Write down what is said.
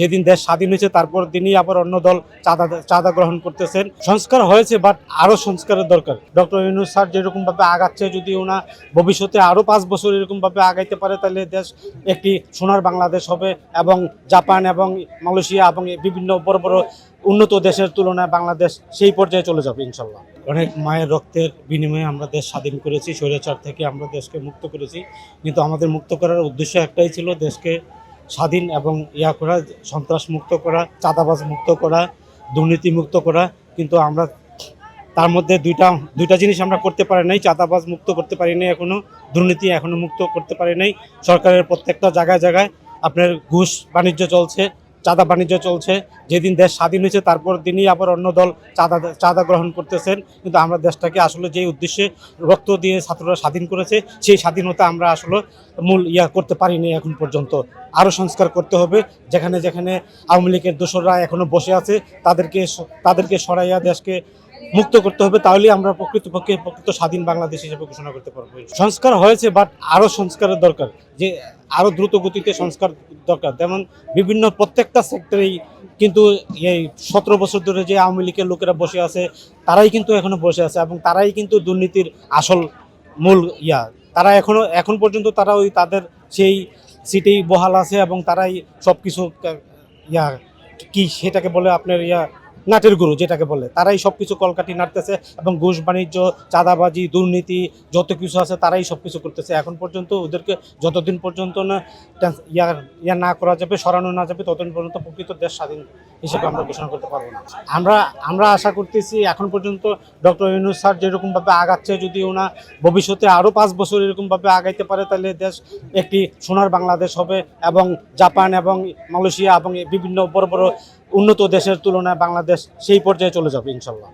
যেদিন দেশ স্বাধীন হয়েছে, তারপর দিনই আবার অন্য দল চাঁদা চাঁদা গ্রহণ করতেছেন। সংস্কার হয়েছে বাট আরও সংস্কারের দরকার। ডক্টর ইউনুস স্যার যেরকম ভাবে আগাচ্ছে, যদি ওনা ভবিষ্যতে আরও পাঁচ বছর এরকম ভাবে আগাইতে পারে, তাহলে দেশ একটি সোনার বাংলাদেশ হবে এবং জাপান এবং মালয়েশিয়া এবং বিভিন্ন বড় বড় উন্নত দেশের তুলনায় বাংলাদেশ সেই পর্যায়ে চলে যাবে, ইনশাল্লাহ। অনেক মায়ের রক্তের বিনিময়ে আমরা দেশ স্বাধীন করেছি, স্বৈরাচার থেকে আমরা দেশকে মুক্ত করেছি। কিন্তু আমাদের মুক্ত করার উদ্দেশ্য একটাই ছিল দেশকে স্বাধীন এবং ইয়া করা সন্ত্রাস মুক্ত করা, চাঁদাবাজ মুক্ত করা দুর্নীতি মুক্ত করা, কিন্তু আমরা তার মধ্যে দুইটা দুইটা জিনিস আমরা করতে পারি নাই, চাঁদাবাজ মুক্ত করতে পারি নাই এখনও দুর্নীতি এখনও মুক্ত করতে পারি নাই। সরকারের প্রত্যেকটা জায়গায় জায়গায় আপনার ঘুষ বাণিজ্য চলছে চাঁদা বাণিজ্য চলছে। যেদিন দেশ স্বাধীন হয়েছে, তারপর দিনই আবার অন্য দল চাঁদা চাঁদা গ্রহণ করতেছেন। কিন্তু আমরা দেশটাকে আসলে যে উদ্দেশ্যে রক্ত দিয়ে ছাত্ররা স্বাধীন করেছে, সেই স্বাধীনতা আমরা আসলে মূল ইয়া করতে পারিনি এখন পর্যন্ত। আরও সংস্কার করতে হবে। যেখানে যেখানে আওয়ামী লীগের দোসররা এখনও বসে আছে, তাদেরকে তাদেরকে সরাইয়া দেশকে মুক্ত করতে হবে, তাহলেই আমরা প্রকৃতপক্ষে প্রকৃত স্বাধীন বাংলাদেশ হিসেবে ঘোষণা করতে পারব। সংস্কার হয়েছে বাট আরও সংস্কারের দরকার, যে আরও দ্রুত গতিতে সংস্কার দরকার। যেমন বিভিন্ন প্রত্যেকটা সেক্টরেই কিন্তু এই সতেরো বছর ধরে যে আওয়ামী লীগের লোকেরা বসে আছে, তারাই কিন্তু এখনও বসে আছে এবং তারাই কিন্তু দুর্নীতির আসল মূল ইয়া। তারা এখনও, এখন পর্যন্ত তারা ওই তাদের সেই সিটেই বহাল আছে এবং তারাই সব কিছু ইয়া, কি সেটাকে বলে আপনার ইয়া নাটের গুরু যেটাকে বলে। তারাই সব কিছু কলকাঠি নাড়তেছে এবং ঘুষ বাণিজ্য, চাঁদাবাজি, দুর্নীতি যত কিছু আছে তারাই সব কিছু করতেছে। এখন পর্যন্ত ওদেরকে যতদিন পর্যন্ত না ইয়া ইয়া না করা যাবে, সরানো না যাবে, ততদিন পর্যন্ত প্রকৃত দেশ স্বাধীন হিসেবে আমরা ঘোষণা করতে পারব না। আমরা আমরা আশা করতেছি এখন পর্যন্ত ডক্টর ইউনুস স্যার যেরকমভাবে আগাচ্ছে, যদি ওনা ভবিষ্যতে আরও পাঁচ বছর এরকমভাবে আগাইতে পারে, তাহলে দেশ একটি সোনার বাংলাদেশ হবে এবং জাপান এবং মালয়েশিয়া এবং বিভিন্ন বড় বড় উন্নত দেশের তুলনায় বাংলাদেশ সেই পর্যায়ে চলে যাবে ইনশাল্লাহ।